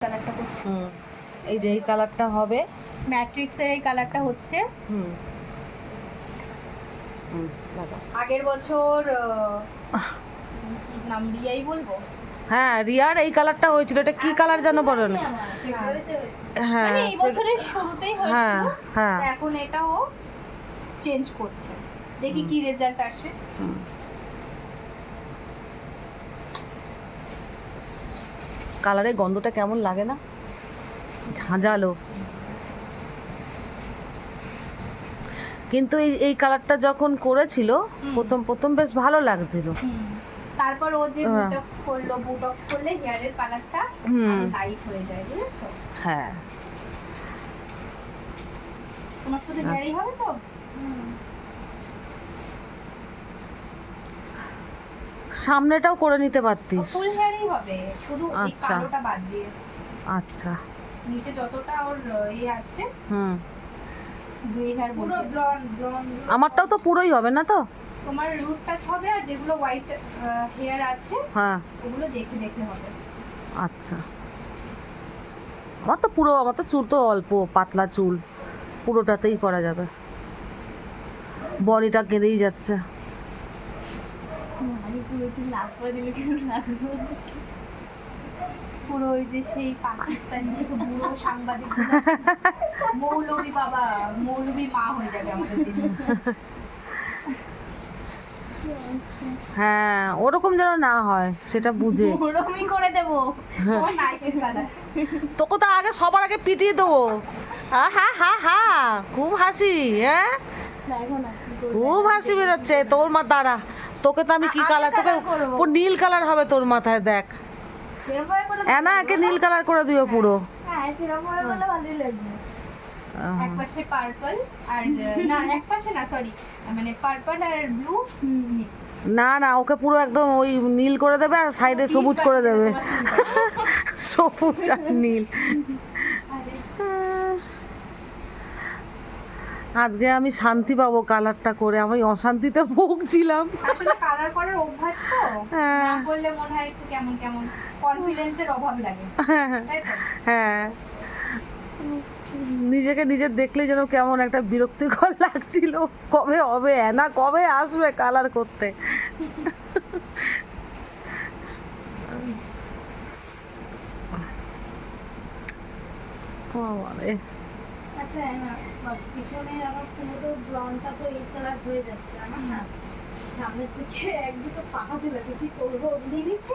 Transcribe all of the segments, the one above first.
কালারটা করছে এই যে এই কালারটা হবে। ম্যাট্রিক্সের এই কালারটা হচ্ছে। হুম। আগের বছর নাম রিয়াই বলব? হ্যাঁ রিয়ার এই কালারটা হয়েছিল। এটা কি কালার যেন বলো? না হ্যাঁ মানে এই বছরের শুরুতেই হ্যাঁ হয়েছিল হ্যাঁ এখন এটাও চেঞ্জ করছে। দেখি কি রেজাল্ট আসে। কালারের গন্ধটা কেমন লাগে না ঝাঁঝালো কিন্তু এই এই কালারটা যখন করেছিল প্রথম প্রথম বেশ ভালো লাগছিল। তারপর ও যে হ্যাঁ। বুটক্স করল বুটক্স করলে হেয়ারের কালারটা। লাইট হয়ে যায় বুঝেছ হ্যাঁ তোমার শুধু। হেয়ারই হবে তো সামনেটাও করে নিতে পারতিস। ফুল হেয়ারই হবে শুধু এই আচ্ছা। কালোটা বাদ দিয়ে। আচ্ছা। নিচে যতটা ওর ইয়ে আছে হুম। গ্রে হেয়ার পুরো ব্লন্ড ব্লন্ড আমারটাও তো পুরোই হবে না তো? তোমার রুট টাচ হবে আর যেগুলো হোয়াইট হেয়ার আছে হ্যাঁ। ওগুলো দেখে দেখে হবে। আচ্ছা। আমার তো পুরো আমার তো চুল তো অল্প পাতলা চুল। পুরোটাতেই করা যাবে। বডিটা কেঁদেই যাচ্ছে। পুরো একটু লাভ করে দিলে কেন লাগল পুরো ওই যে সেই পাকিস্তানি সব বুড়ো সাংবাদিক মৌলবী বাবা মৌলবী মা হয়ে যাবে আমাদের দেশে। হ্যাঁ ওরকম যেন না হয় সেটা বুঝে। করে দেবো। কালার তোকে তো আগে সবার আগে পিটিয়ে দেবো। হা হা হা খুব হাসি হ্যাঁ? খুব হাসি বেরোচ্ছে তোর মা দাঁড়া। তোকে তো আমি কি কালার তোকে পুরো নীল কালার হবে তোর মাথায় দেখ। এনা একে নীল কালার করে দিও পুরো। হ্যাঁ পার্পল আর না না সরি মানে পার্পল আর ব্লু না না ওকে পুরো একদম ওই নীল করে দেবে আর সাইডে সবুজ করে দেবে। সবুজ আর নীল। আজকে আমি শান্তি পাবো কালারটা করে আমি অশান্তিতে ভুগছিলাম। আসলে কালার করার অভ্যাস তো? হ্যাঁ। না করলে মনে হয় একটু কেমন কেমন? কনফিডেন্সের অভাব লাগে। হ্যাঁ নিজেকে নিজের দেখলে যেন কেমন একটা বিরক্তিকর লাগছিল। কবে হবে? না কবে আসবে কালার করতে। আচ্ছা পিছনে আমার পুরো তো তো এই কালার হয়ে যাচ্ছে আমার না সামনের থেকে এক দুটো পাকা চলেছে কি করব? দিয়ে দিচ্ছি?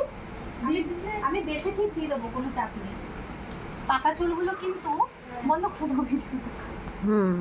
আমি বেছে ঠিক দিয়ে দেবো কোনো চাপ নেই। পাকা চুলগুলো কিন্তু বন্ধ খুব ভিডিও হুম।